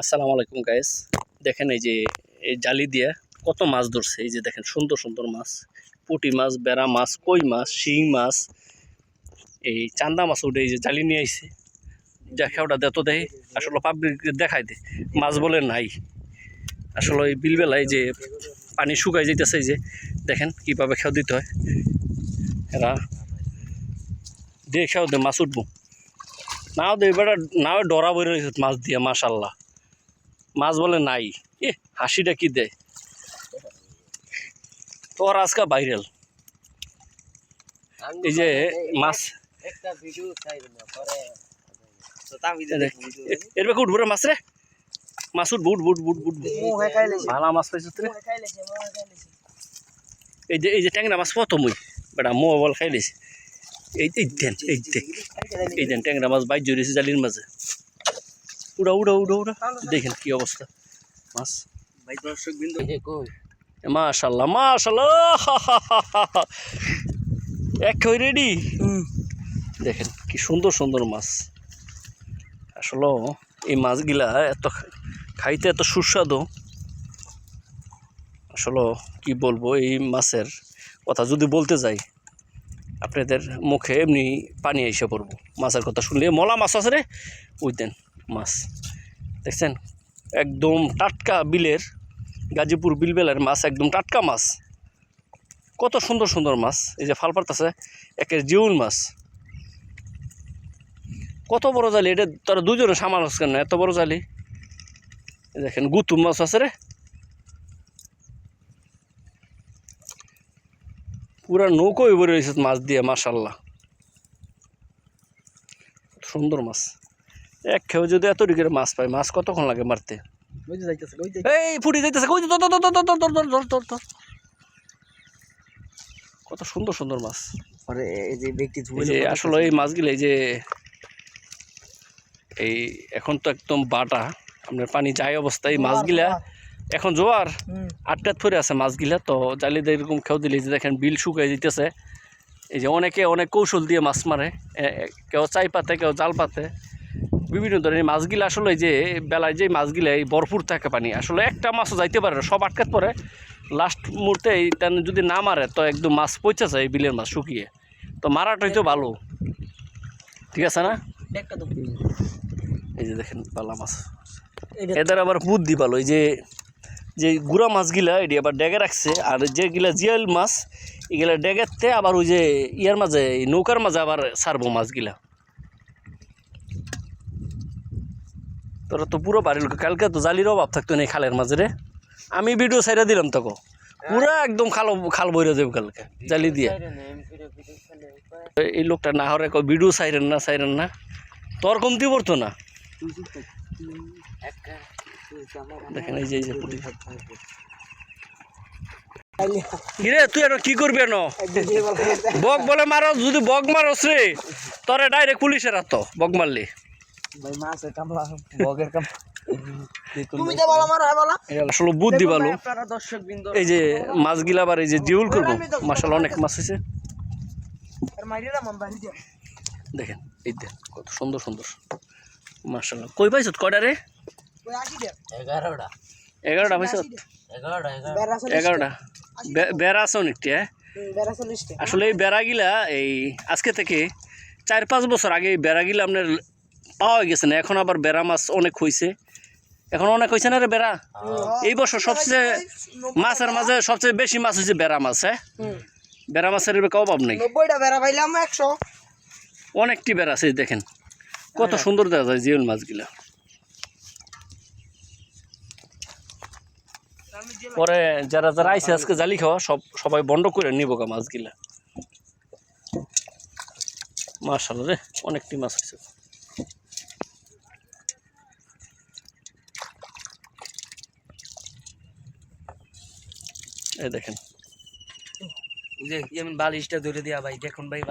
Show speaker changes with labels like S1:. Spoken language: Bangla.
S1: আসসালামু আলাইকুম গাইস দেখেন এই যে, এই জালি দিয়ে কত মাছ ধরছে। এই যে দেখেন, সুন্দর সুন্দর মাছ। পুটি মাছ, বেড়া মাছ, কই মাছ, শিং মাছ। এই চান্দা মাছ উঠে এই যে জালি নিয়ে আইছে। দেখা ওটা দেতো দেয় আসলে পাবলিক দেখাই দে। মাছ বলে নাই। আসলে এই বিলবেলায় যে পানি শুকাই যেতেছে যে, দেখেন কীভাবে খেয়াও দিতে হয়। এরা দিয়ে খেয়াও দে মাছ উঠবো। নাও দে এবার নাও ডরা বই রয়েছে মাছ দিয়ে, মাশাল্লাহ। মাছ বলে নাই। এ হাসিটা কি দেয় তোর আজকে ভাইরাল এই যে মাছ এর বেকে উঠবো রে মাছ রে। মাছ উঠবো উঠবো উঠবো উঠবো উঠবো
S2: মুখে খাইলেছে
S1: ভালো মাছ রে।
S2: খাইলেছে
S1: এই যে এই যে ট্যাংরা মাছ কত মুই? বেটা মো বল খাইলিস এই এই দেন এই দেখ। এই দেন ট্যাংরা মাছ বাইর জড়িয়েছে জালির মাঝে। উড়া উড়া উড়া উড়া। দেখেন কি অবস্থা। মাছ।
S2: ভাই দর্শক বিন্দু
S1: মাশাল্লাহ মাশাল্লাহ এক হই রেডি দেখেন কি সুন্দর সুন্দর মাছ। আসলে এই মাছগুলা এত খাইতে এত সুস্বাদু। আসলে কি বলব এই মাছের কথা যদি বলতে যাই আপনাদের মুখে এমনি পানি এসে পড়ব। মাছের কথা শুনলে মলা মাছ আছে রে? ওই দেন। মাছ। দেখছেন? একদম টাটকা বিলের, গাজীপুর বিলবেলার মাছ, একদম টাটকা মাছ। কত সুন্দর সুন্দর মাছ। এই যে ফাল পারতাছে একের জিউন মাছ। কত বড় জালি, এটা তারা দুজনে সামাল কেন? এত বড় জালি। দেখেন গুতুম মাছ আছে রে। পুরা নৌকোই ভরে রয়েছে মাছ দিয়ে, মাশাল্লাহ। সুন্দর মাছ। এক খেয়েও যদি এত ডিগ্রি মাছ পায় মাছ কতক্ষণ লাগে মারতে? এই ফুটি যাইতেছে কই তোর তোর তোর তোর কত সুন্দর সুন্দর মাছ।
S2: আরে এই যে ব্যক্তি
S1: আসলে এই মাছগুলো এই যে এই এখন তো একদম বাটা আপনার পানি যাই অবস্থায় এই মাছগুলা এখন জোয়ার আটটা ধরে আছে মাছগুলা তো জালিদা এরকম খেয়েও দিলে যে দেখেন বিল শুকাই দিতেছে এই যে অনেকে অনেক কৌশল দিয়ে মাছ মারে কেউ চাই পাতে কেউ জাল পাতে। বিভিন্ন ধরনের মাছগুলা আসলে যে বেলায় যে মাছগুলা এই ভরপুর থাকে পানি আসলে একটা মাছও যাইতে পারে না সব আটকাত পরে। লাস্ট মুহূর্তে এই তেন যদি না মারে তো একদম মাছ পচে যায় বিলের মাছ শুকিয়ে। তো মারাটাই তো ভালো। ঠিক আছে না? এই যে দেখেন পালা মাছ। এদের আবার বুদ্ধি ভালো এই যে যে গুড়া মাছগুলা এটি আবার ডেগে রাখছে আর যেগুলা জিয়াল মাছ এগুলা ডেগেতে আবার ওই যে ইয়ার মাঝে এই নৌকার মাঝে আবার সারবো মাছগুলা। তোরা তো পুরো বাড়ির লোক। কালকে তো জালির অভাব থাকতো না এই খালের মাঝে রে আমি ভিডিও সাইডে দিলাম তোকে। পুরো একদম খাল খাল বইরে যাবে কালকে, জালি দিয়ে। এই লোকটা না হরে ভিডিও সাইরেন না সাইরেন না। তোর কমতি পড়তো না। দেখেন এই যে তুই এটা কি করবি এনো? বক বলে মারো যদি বক মারস রে, তোরে ডাইরেক্ট পুলিশের হাত বক মারলি।
S2: ভাই মাছের কামলা বগের কাম তুমি যে বলো আমার হয় বলো।
S1: আসলে বুদ্ধি ভালো।
S2: আপনারা দর্শক বিন্দু
S1: এই যে মাছগুলা আবার এই যে করব মাসাল অনেক মাছ হয়েছে। দেখেন এই দেখ কত সুন্দর সুন্দর। মাসাল কই পাইছ কয়টা রে?
S3: এগারোটা।
S1: এগারোটা পাইছ?
S3: এগারোটা
S2: বেড়া
S1: এগারোটা। বেড়া আছে অনেকটি হ্যাঁ? আসলে এই বেড়াগিলা এই আজকে থেকে চার পাঁচ বছর আগে এই বেড়াগিলা আপনার পাওয়া গেছে না এখন আবার বেড়া মাছ অনেক হয়েছে এখন অনেক হয়েছে না রে বেড়া? এই বছর সবচেয়ে মাছের মাঝে সবচেয়ে বেশি মাছ হয়েছে বেড়া মাছ হ্যাঁ? বেড়া মাছের অভাব নেই
S2: নব্বইটা বেড়া পাইলাম একশো।
S1: অনেকটি বেড়া আছে দেখেন। কত সুন্দর দেখা যায় জিওল মাছগুলা। পরে যারা যারা আইসে আজকে জালি খাওয়া সব সবাই বন্ধ করে নিব গা মাছগুলা। মার্শাল রে অনেকটি মাছ হয়েছে এই দেখেন।
S2: যে আমি বালিশটা ধরে দিয়া ভাই দেখুন ভাই